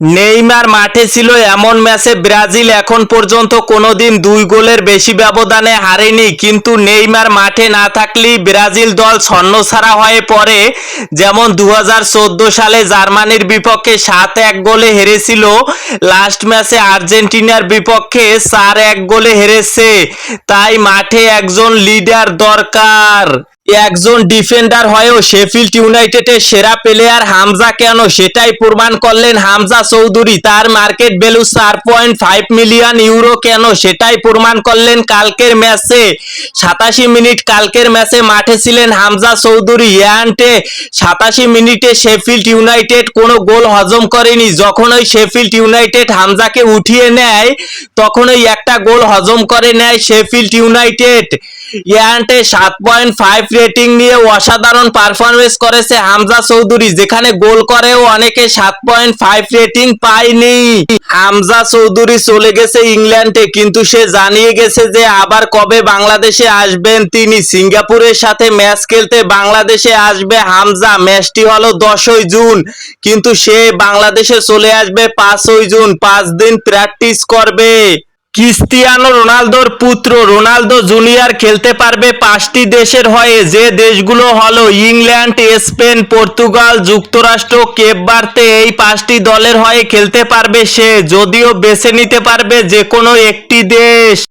Neymar মাঠে ছিল এমন ম্যাচে ব্রাজিল এখন পর্যন্ত কোনোদিন দুই গোলের বেশি ব্যবধানে হারেনি। কিন্তু নেইমার মাঠে না থাকলেই ব্রাজিল দল ছন্নছাড়া হয়ে পড়ে। যেমন দু হাজার চোদ্দ সালে জার্মানির বিপক্ষে সাত এক গোলে হেরেছিল। লাস্ট ম্যাচে আর্জেন্টিনার বিপক্ষে চার এক গোলে হেরেছে। তাই মাঠে একজন লিডার দরকার। একজন ডিফেন্ডার হয়েও শেফিল্ড ইউনাইটেডের সেরা প্লেয়ার হামজা কেন? সেটাই প্রমাণ করলেন হামজা চৌধুরী। তার মার্কেট ভ্যালু চার পয়েন্ট ফাইভ মিলিয়ন ইউরো কেন? সেটাই প্রমাণ করলেন কালকের ম্যাচে সাতাশি মিনিট কালকের ম্যাচে মাঠে ছিলেন হামজা চৌধুরী। অ্যান্টে সাতাশি মিনিটে শেফিল্ড ইউনাইটেড কোনো গোল হজম করেনি। যখন ওই শেফিল্ড ইউনাইটেড হামজাকে উঠিয়ে নেয়, তখন ওই একটা গোল হজম করে নেয় শেফিল্ড ইউনাইটেড ইয়ান্টে সাত পয়েন্ট ফাইভ রেটিং নিয়ে অসাধারণ পারফরমেন্স করেছে হামজা চৌধুরী, যেখানে গোল করেও অনেকে সাত পয়েন্ট ফাইভ রেটিং পায়নি। হামজা চৌধুরী চলে গেছে ইংল্যান্ডে, কিন্তু সে জানিয়ে গেছে যে আবার কবে বাংলাদেশে আসবেন তিনি। সিঙ্গাপুরের সাথে ম্যাচ খেলতে বাংলাদেশে আসবে হামজা, ম্যাচটি হলো দশই জুন, কিন্তু সে বাংলাদেশে চলে আসবে পাঁচই জুন, পাঁচ দিন প্র্যাকটিস করবে। ক্রিস্তিয়ানো রোনালদোর পুত্র রোনালদো জুনিয়র খেলতে পারবে পাঁচটি দেশের হয়ে। যে দেশগুলো হলো ইংল্যান্ড, স্পেন, পর্তুগাল, যুক্তরাষ্ট্র, কেপ বার্তে এই পাঁচটি দলের হয়ে খেলতে পারবে সে। যদিও বেছে নিতে পারবে যে কোনো একটি দেশ।